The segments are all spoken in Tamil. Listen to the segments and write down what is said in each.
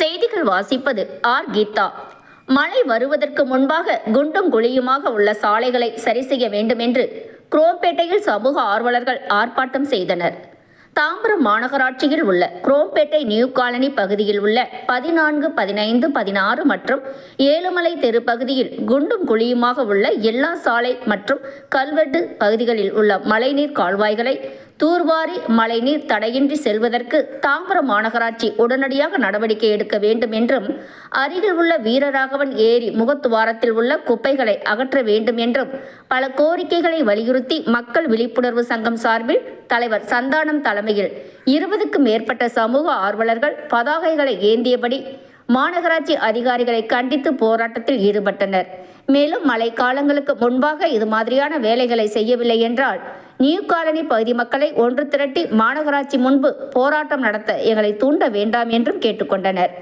செய்திகள் வாசிப்பது ஆர். கீதா. மழை வருவதற்கு முன்பாக குண்டும் குழியுமாக உள்ள சாலைகளை சரி செய்ய வேண்டும் என்று குரோம்பேட்டையில் சமூக ஆர்வலர்கள் ஆர்ப்பாட்டம் செய்தனர். தாம்பரம் மாநகராட்சியில் உள்ள குரோம்பேட்டை நியூ காலனி பகுதியில் உள்ள பதினான்கு பதினைந்து பதினாறு மற்றும் ஏழுமலை தெரு பகுதியில் குண்டும் குழியுமாக உள்ள எல்லா சாலை மற்றும் கல்வெட்டு பகுதிகளில் உள்ள மழைநீர் கால்வாய்களை தூர்வாரி மழைநீர் தடையின்றி செல்வதற்கு தாம்பரம் மாநகராட்சி உடனடியாக நடவடிக்கை எடுக்க வேண்டும் என்றும் அருகில் உள்ள வீரராகவன் ஏரி முகத்துவாரத்தில் உள்ள குப்பைகளை அகற்ற வேண்டும் என்றும் பல கோரிக்கைகளை வலியுறுத்தி மக்கள் விழிப்புணர்வு சங்கம் சார்பில் தலைவர் சந்தானம் தலைமையில் இருபதுக்கும் மேற்பட்ட சமூக ஆர்வலர்கள் பதாகைகளை ஏந்தியபடி மாநகராட்சி அதிகாரிகளை கண்டித்து போராட்டத்தில் ஈடுபட்டனர். மேலும் மழைக்காலங்களுக்கு முன்பாக இது மாதிரியான வேலைகளை செய்யவில்லை என்றால் நியூ காலனி பகுதி மக்களை ஒன்று திரட்டி மாநகராட்சி முன்பு போராட்டம் நடத்த எங்களை தூண்ட வேண்டாம் என்றும் கேட்டுக்கொண்டனர்.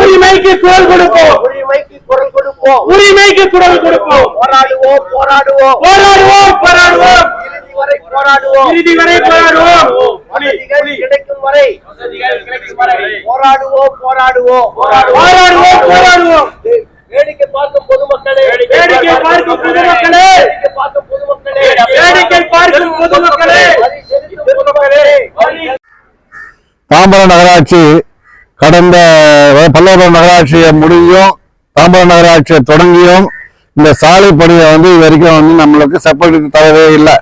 உரிமைக்கு குரல் கொடுப்போம். உரிமைக்கு குரல் கொடுப்போம். போராடுவோம் போராடுவோம். போராடுவோம் போராடுவோம். இறுதி வரை போராடுவோம். இறுதி வரை போராடுவோம். வசதிகள் கிடைக்கும் வரை. போராடுவோம் போராடுவோம் போராடுவோம் போராடுவோம் வேடிக்கை பார்க்கும் பொதுமக்களே. வேடிக்கை பார்க்கும் பொதுமக்களே. வேடிக்கை பார்க்கும் பொதுமக்களே. வேடிக்கை பார்க்கும் பொதுமக்களே. தாம்பரம் நகராட்சி கடந்த பல்லவரம் நகராட்சியை முடிஞ்சும் தாம்பரம் நகராட்சியை தொடங்கியும் இந்த சாலை பணியை வந்து இது வரைக்கும் வந்து நம்மளுக்கு செப்பரேட் தரவே இல்லை.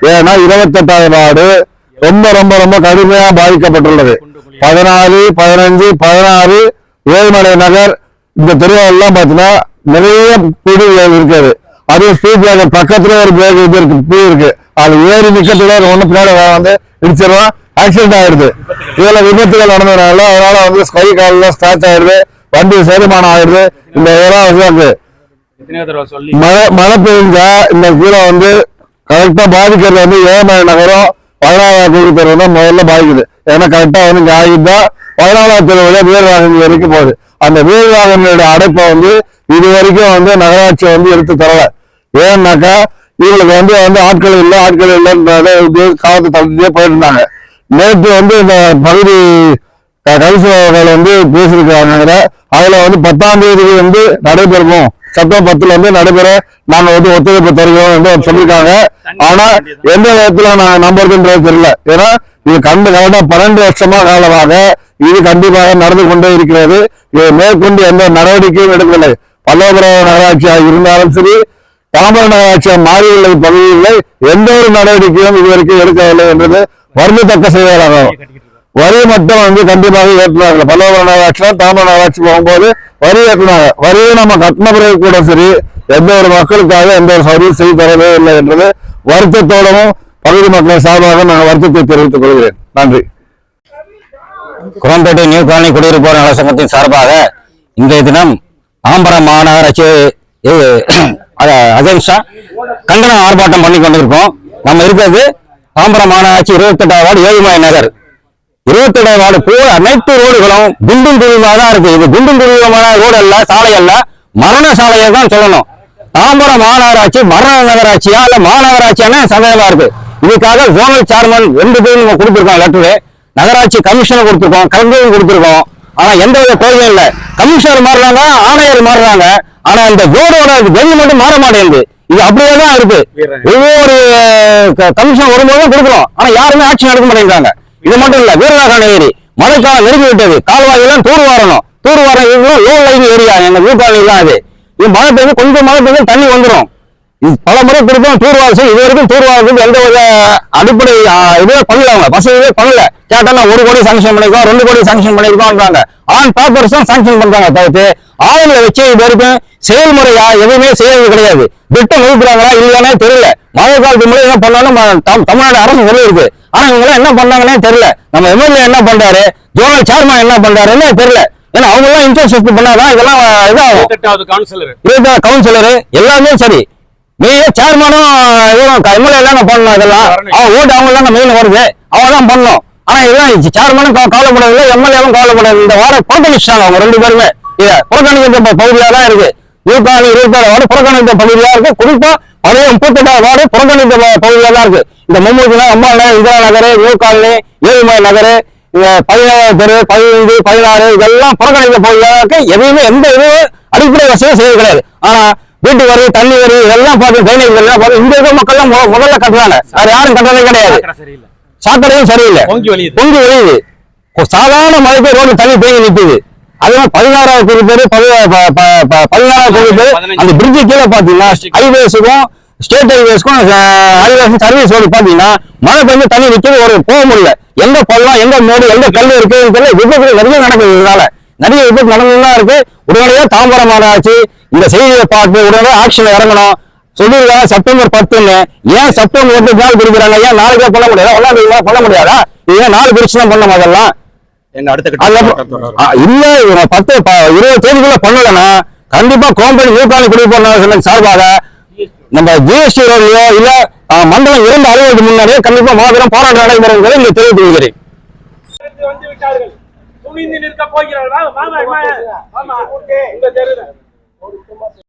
ஏன்னா இருபத்தெட்டாவது வார்டு ரொம்ப ரொம்ப ரொம்ப கடுமையா பாதிக்கப்பட்டுள்ளது. பதினாறு பதினஞ்சு பதினாறு ஏழுமலை நகர் இந்த தெருவெல்லாம் பார்த்தீங்கன்னா நிறைய குடி இருக்குது அதுவும் ஸ்பீட் பிரேக்கர் பக்கத்துல ஒரு பிரேக் இது இருக்கு பூ இருக்கு. அது ஏறி நிக்கிறதுல ஒண்ணு பின்னாடி வந்து இடிச்சிருவான் ஆக்சிடென்ட் ஆயிடுது. இதுல விபத்துகள் நடந்ததுனால அதனால வந்து ஸ்கை காலில் ஸ்டார்ட் ஆயிடுது வண்டி செரிமானம் ஆயிடுது. இந்த இதெல்லாம். மழை மழை பெய்ஞ்சா இந்த கீழே வந்து கரெக்டா பாதிக்கிறது வந்து ஏழமலை நகரம் பதினாலாவது தெரு பேர் தான் முதல்ல பாதிக்குது. ஏன்னா கரெக்டாக வந்து இங்க ஆகிட்டா பதினாலாவது தெரு வீர் வீரவாகன் வரைக்கும் போகுது. அந்த வீரவாகனுடைய அடைப்பை வந்து இது வரைக்கும் வந்து நகராட்சி வந்து எடுத்து தரல. ஏன்னாக்கா இவங்களுக்கு வந்து வந்து ஆட்கள் இல்லை ஆட்கள் இல்லைன்றத காலத்தை தள்ளிட்டே போயிட்டு இருந்தாங்க. நேற்று வந்து இந்த பகுதி கரிசவர்கள் வந்து பேசியிருக்காங்க அதுல வந்து பத்தாம் தேதி வந்து நடைபெறும் செப்டம்பர் பத்துல வந்து நடைபெற நாங்க வந்து ஒத்துழைப்பு தருவோம் என்று சொல்லியிருக்காங்க. ஆனா எந்த விதத்துல நாங்க நம்புறதுன்றது தெரியல. ஏன்னா இது கண்டு கரெக்டா பன்னெண்டு வருஷமா காலமாக இது கண்டிப்பாக நடந்து கொண்டே இருக்கிறது. இது மேற்கொண்டு எந்த நடவடிக்கையும் எடுக்கவில்லை. பல்லவபுரம் நகராட்சியாக இருந்தாலும் சரி தாம்பரம் நகராட்சியாக மாறியுள்ள பகுதிகளில் எந்த ஒரு நடவடிக்கையும் இதுவரைக்கும் எடுக்கவில்லை என்றது வருந்தத்தக்க செயலாகும் வரி மட்டும் வந்து கண்டிப்பாக ஏற்றுனாங்க பல்லவ நகராட்சி தாமர நகராட்சி போகும்போது வரி ஏற்றினாங்க. வரியை நம்ம கட்டின பிறகு கூட சரி எந்த ஒரு மக்களுக்காக எந்த ஒரு சர்வீஸ் செய்து தரவே இல்லை என்றது வருத்தத்தோடவும் பகுதி மக்களின் சார்பாக நான் வருத்தத்தை தெரிவித்துக் கொள்கிறேன். நன்றி. குரம்பேட்டை நியூ காலனி குடியிருப்போர் நல சங்கத்தின் சார்பாக இன்றைய தினம் தாம்பரம் மாநகராட்சி அகேன்ஸ்டா கண்டன ஆர்ப்பாட்டம் பண்ணி கொண்டிருக்கோம் நம்ம இருக்கிறது தாம்பரம் மாநகராட்சி இருபத்தெட்டாவது வார்டு ஏழுமலை நகர். இருபத்தெட்டாவது வார்டு பூரா அனைத்து ரோடுகளும் குண்டும் குழியுமாக தான் இருக்கு இது குண்டும் குழியுமான ரோடு அல்ல சாலை அல்ல. மரண சாலையை தான் சொல்லணும். தாம்பரம் மாநகராட்சி மரண நகராட்சியா இல்ல மாநகராட்சியான சந்தேகமா இருக்கு. இதுக்காக ஜோனல் சேர்மன் ரெண்டு பேரும் நம்ம கொடுத்துருக்கோம் லெட்டரு நகராட்சி கமிஷனர் கொடுத்துருக்கோம் கலெக்டரும் கொடுத்துருக்கோம். ஆனா எந்த வித கோரிக்கையும் இல்ல. கமிஷனர் மாறுறாங்க ஆணையர் மாறுறாங்க. ஆனா இந்த ரோடோட கதி மட்டும் மாற மாட்டேங்குது. இது அப்படியே தான் இருக்கு. ஒவ்வொரு கமிஷன் வரும்போதும் கொடுக்குறோம். ஆனா யாருமே ஆட்சி நடக்க மாட்டேங்கிறாங்க. இது மட்டும் இல்ல வீரநாசன் ஏரி. மழைக்காலம் நெருங்கி விட்டது. கால்வாயெல்லாம் தூர் வாரணும். தூர் வாரம் இதுவும் லோ லைன் ஏரியா எங்க வீட்டாளி தான் அது. இது மழை பெய்யுது கொஞ்சம் மழை பெய்யுது தண்ணி வந்துடும் பல முறை கொடுத்தோம் தூர்வாரம் இது வரைக்கும் தூர்வாரத்துக்கு எந்த வித அடிப்படை இதுவே பண்ணல அவங்க. வசதியே பண்ணல. கேட்டா ஒரு கோடி சாங்ஷன் பண்ணிருக்கோம் ரெண்டு கோடி சாங்ஷன் பண்ணிருக்கோம்ன்றாங்க ஆன் பேப்பர்ஸ் தான் சாங்ஷன் பண்றாங்க தவிர்த்து. ஆளுங்களை வச்சு இது வரைக்கும் செயல்முறையா எதுவுமே செய்யறது கிடையாது. திட்டம் வகுக்கிறாங்களா இல்லையானே தெரியல. மழை காலத்து முறை என்ன பண்ணாலும் தமிழ்நாடு அரசு சொல்லி இருக்கு ஆனா இவங்க என்ன பண்ணாங்கன்னே தெரியல. நம்ம எம்எல்ஏ என்ன பண்றாரு? ஜோனல் சேர்மன் என்ன பண்றாருன்னு தெரியல. ஏன்னா அவங்க எல்லாம் இன்ட்ரெஸ்ட் பண்ணாதான் இதெல்லாம் இதாகும். கவுன்சிலர் கவுன்சிலர் எல்லாமே சரி. மெயின் சேர்மனும் இவரும் எம்எல்ஏ எல்லாம் பண்ணணும் இதெல்லாம் அவன் ஓட்டு அவங்க தான் மெயின் வருது. அவங்க தான் பண்ணணும். ஆனா இதெல்லாம் சேர்மனும் கவலைப்படவில்லை எம்எல்ஏவும் கவலைப்படவில்லை. இந்த வாரம் புறக்கணிச்சிட்டாங்க அவங்க ரெண்டு பேருமே. புறக்கணிக்கிற பகுதியாக தான் இருக்கு. இருபத்தாறு இருபத்தாறு வார்டு புறக்கணித்த பகுதியா இருக்கு. குறிப்பா பழைய முப்பத்தெட்டாவது வார்டு புறக்கணித்த ப- பகுதியா தான் இருக்கு. இந்த மும்மூர்த்தி அம்மா நகர் இந்திரா நகர் நியூ காலனி ஏழுமலை நகர் இந்த பதினேழு தெரு பதினைந்து பதினாறு இதெல்லாம் புறக்கணித்த பகுதியாக இருக்கு எதுவுமே எந்த இதுவும் அடிப்படை வசதியும் செய்ய கிடையாது. ஆனா வீட்டு வரி தண்ணி வரி இதெல்லாம் பார்த்து ட்ரைனேஜ் எல்லாம் பார்த்து இங்க இருக்க மக்கள் எல்லாம் முதல்ல கட்டுறாங்க. வேற யாரும் கட்டுறதே கிடையாது. சாக்கடையும் சரியில்லை. பொங்கி வழியுது. சாதாரண மழைக்கு ரோடு தண்ணி தேங்கி நிக்குது. அதே பதினாறாவது கோடி பேர் பதினாறாவது கோடி பேர். அந்த பிரிட்ஜு கீழே பாத்தீங்கன்னா ஹைவேஸுக்கும் ஸ்டேட் ஹைவேஸ்க்கும் ஹைவேஸ் சர்வீஸ் ரோடு பாத்தீங்கன்னா மழை பெஞ்சு தண்ணி நிக்குது ஒரு போக முடியல. எங்க பள்ளம் எங்க மோடு எங்க கல் இருக்குன்னு தெரியல. விபத்துகள் நிறைய நடக்குது இதனால. நிறைய விபத்து நடந்துதான் இருக்கு. உடனடியாக தாம்பரம் மாநகராட்சி இந்த செய்தியை பார்த்து உடனடியாக ஆக்ஷன் இறங்கணும். சொல்லிருக்காங்க செப்டம்பர் பத்துன்னு. ஏன் செப்டம்பர் எட்டு நாள் பிரிக்கிறாங்க ஏன் நாளைக்கே பண்ண முடியாதா? ஒன்னாம் தேதி பண்ண முடியாதா? இது ஏன் நாலு பிரிச்சு தான் பண்ண அதெல்லாம் அடுத்த இல்ல இவங்க பத்து ப- இருபது தேதிக்குள்ள பண்ணலன்னா கண்டிப்பா கோம்படி நியூகாலி குடிப்போம் சார்பாக நம்ம ஜிஎஸ்டி ரோட்லயோ இல்ல மண்டலம் இரண்டு அலுவலகத்துக்கு முன்னாடியே கண்டிப்பா மாபெரும் போராட்டம் நடைபெறும் என்பதை இங்க தெரிவித்து கொள்கிறேன் வந்து விட்டார்கள். துணிந்து நிற்க போகிறார்கள்.